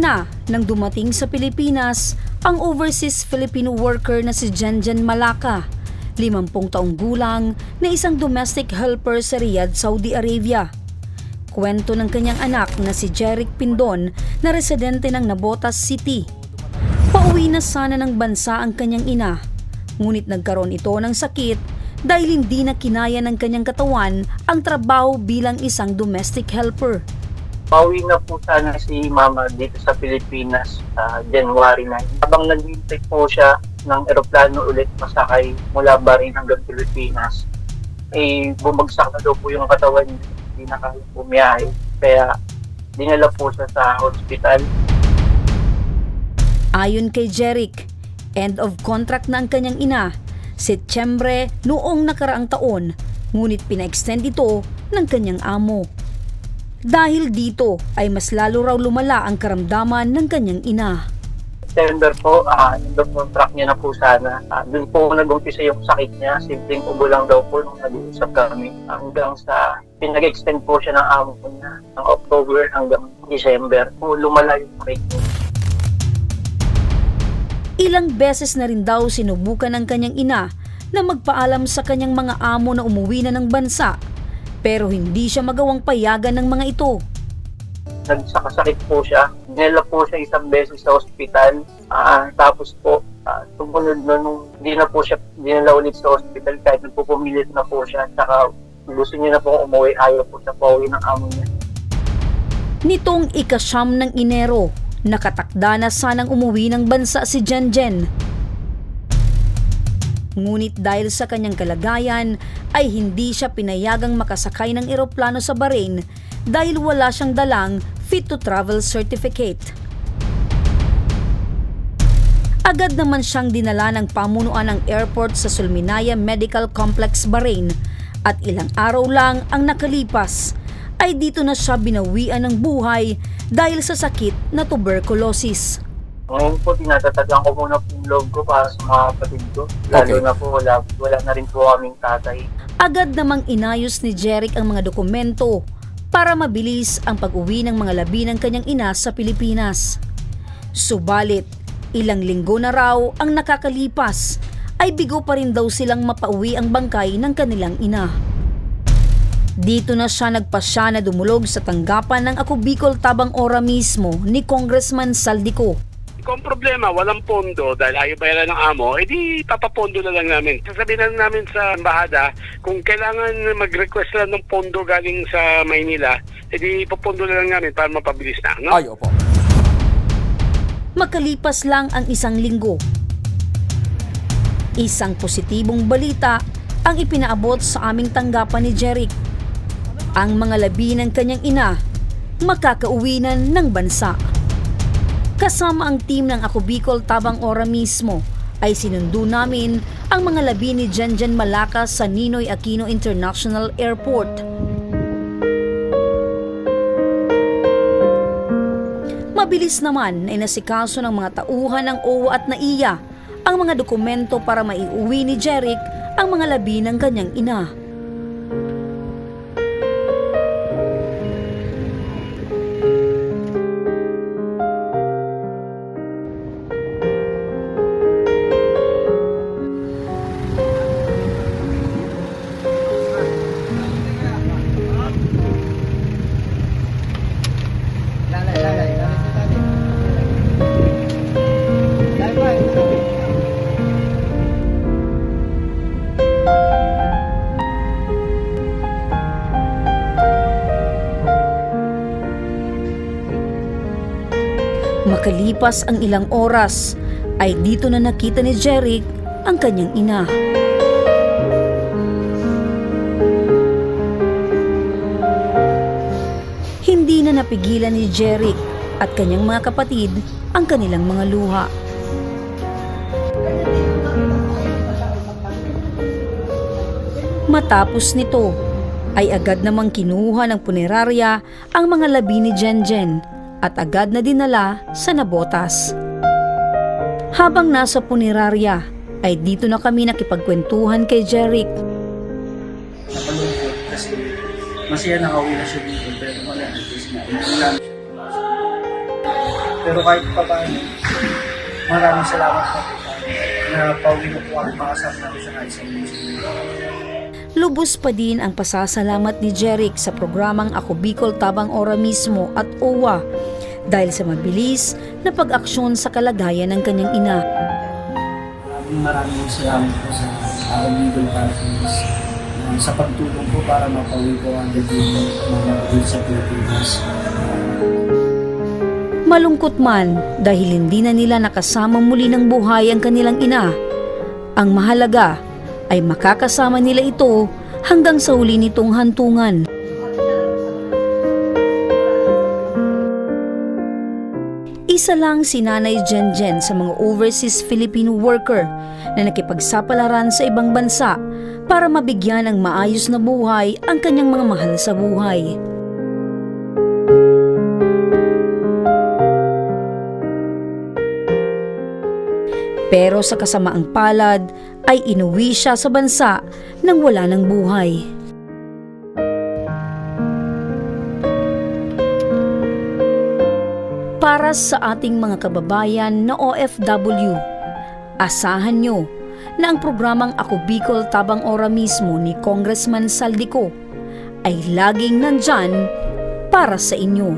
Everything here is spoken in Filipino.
Na nang dumating sa Pilipinas ang overseas Filipino worker na si Jenjen Malaka, 50 taong gulang na isang domestic helper sa Riyadh, Saudi Arabia. Kwento ng kanyang anak na si Jeric Pindon na residente ng Nabotas City. Pauwi na sana ng bansa ang kanyang ina, ngunit nagkaroon ito ng sakit dahil hindi na kinaya ng kanyang katawan ang trabaho bilang isang domestic helper. Pauwi na po sana si Mama dito sa Pilipinas sa January 9. Habang naghihintay po siya ng eroplano ulit masakay mula Bahrain hanggang Pilipinas, eh bumagsak na daw po yung katawan niya. Hindi na kaya bumiyahe. Kaya dinala po siya sa hospital. Ayon kay Jeric, end of contract na ang kanyang ina, Setyembre noong nakaraang taon, ngunit pina-extend ito ng kanyang amo. Dahil dito ay mas lalo raw lumala ang karamdaman ng kanyang ina. September po, uh, yung contract niya na po sana. Ah, doon po nag-umpisa yung sakit niya. Simpleng ubo lang daw po nung nag-uusap kami. Hanggang sa pinag-extend po siya ng amo niya ng October hanggang December. Po lumala yung sakit niya. Ilang beses na rin daw sinubukan ng kanyang ina na magpaalam sa kanyang mga amo na umuwi na ng bansa pero hindi siya magawang payagan ng mga ito. nagsakasakit po siya. Dinala po siya isang beses sa ospital. Ah, tapos po, ah, sumunod na nung hindi na po siya dinala ulit sa ospital kahit nagpupumilit na po siya. Saka gusto niya na po umuwi. Ayaw po siya pauwi ng amo niya. Nitong ikasyam ng Enero, nakatakda na sanang umuwi ng bansa si Jenjen. Ngunit dahil sa kanyang kalagayan ay hindi siya pinayagang makasakay ng eroplano sa Bahrain dahil wala siyang dalang fit to travel certificate. Agad naman siyang dinala ng pamunuan ng airport sa Sulminaya Medical Complex, Bahrain at ilang araw lang ang nakalipas ay dito na siya binawian ng buhay dahil sa sakit na tuberculosis. Ngayon po, tinatatagan ko muna po yung loob ko para sa mga kapatid ko. Lalo Okay. na po, wala, wala na rin po kaming tatay. Agad namang inayos ni Jeric ang mga dokumento para mabilis ang pag-uwi ng mga labi ng kanyang ina sa Pilipinas. Subalit, ilang linggo na raw ang nakakalipas ay bigo pa rin daw silang mapauwi ang bangkay ng kanilang ina. Dito na siya nagpasya na dumulog sa tanggapan ng Ako Bicol Tabang Ora mismo ni Congressman Saldico. Kung problema, walang pondo dahil ayaw bayaran ng amo, edi papapondo na lang namin. Sasabihin na namin sa embahada, kung kailangan mag-request lang ng pondo galing sa Maynila, edi papondo na lang namin para mapabilis na. No? Ay, opo. Makalipas lang ang isang linggo. Isang positibong balita ang ipinaabot sa aming tanggapan ni Jeric. Ang mga labi ng kanyang ina makakauwinan ng bansa. Kasama ang team ng Ako Bicol Tabang Ora mismo ay sinundo namin ang mga labi ni Jenjen Malaka sa Ninoy Aquino International Airport. Mabilis naman ay nasikaso ng mga tauhan ng OWA at NAIA ang mga dokumento para maiuwi ni Jeric ang mga labi ng kanyang ina. Makalipas ang ilang oras, ay dito na nakita ni Jeric ang kanyang ina. Hindi na napigilan ni Jeric at kanyang mga kapatid ang kanilang mga luha. Matapos nito, ay agad namang kinuha ng punerarya ang mga labi ni Jenjen at agad na dinala sa nabotas. Habang nasa punerarya, ay dito na kami nakipagkwentuhan kay Jeric. nakalungkot kasi masaya nakauwi na siya dito pero wala na na siya. Pero kahit pa paano, maraming salamat po na pauwi na po kami makasama namin siya kahit sa. Lubos pa din ang pasasalamat ni Jeric sa programang Ako Bicol Tabang Ora mismo at OWA dahil sa mabilis na pag-aksyon sa kalagayan ng kanyang ina. Maraming maraming salamat po sa Arabidol Partners uh, sa pagtulong po para mapauwi ko ang debut mga dito sa Pilipinas. Malungkot man dahil hindi na nila nakasama muli ng buhay ang kanilang ina. Ang mahalaga ay makakasama nila ito hanggang sa huli nitong hantungan. Isa lang si Nanay Jen Jen sa mga overseas Filipino worker na nakipagsapalaran sa ibang bansa para mabigyan ng maayos na buhay ang kanyang mga mahal sa buhay. Pero sa kasamaang palad ay inuwi siya sa bansa nang wala ng buhay. Para sa ating mga kababayan na OFW, asahan nyo na ang programang Ako Bicol Tabang Ora mismo ni Congressman Saldico ay laging nandyan para sa inyo.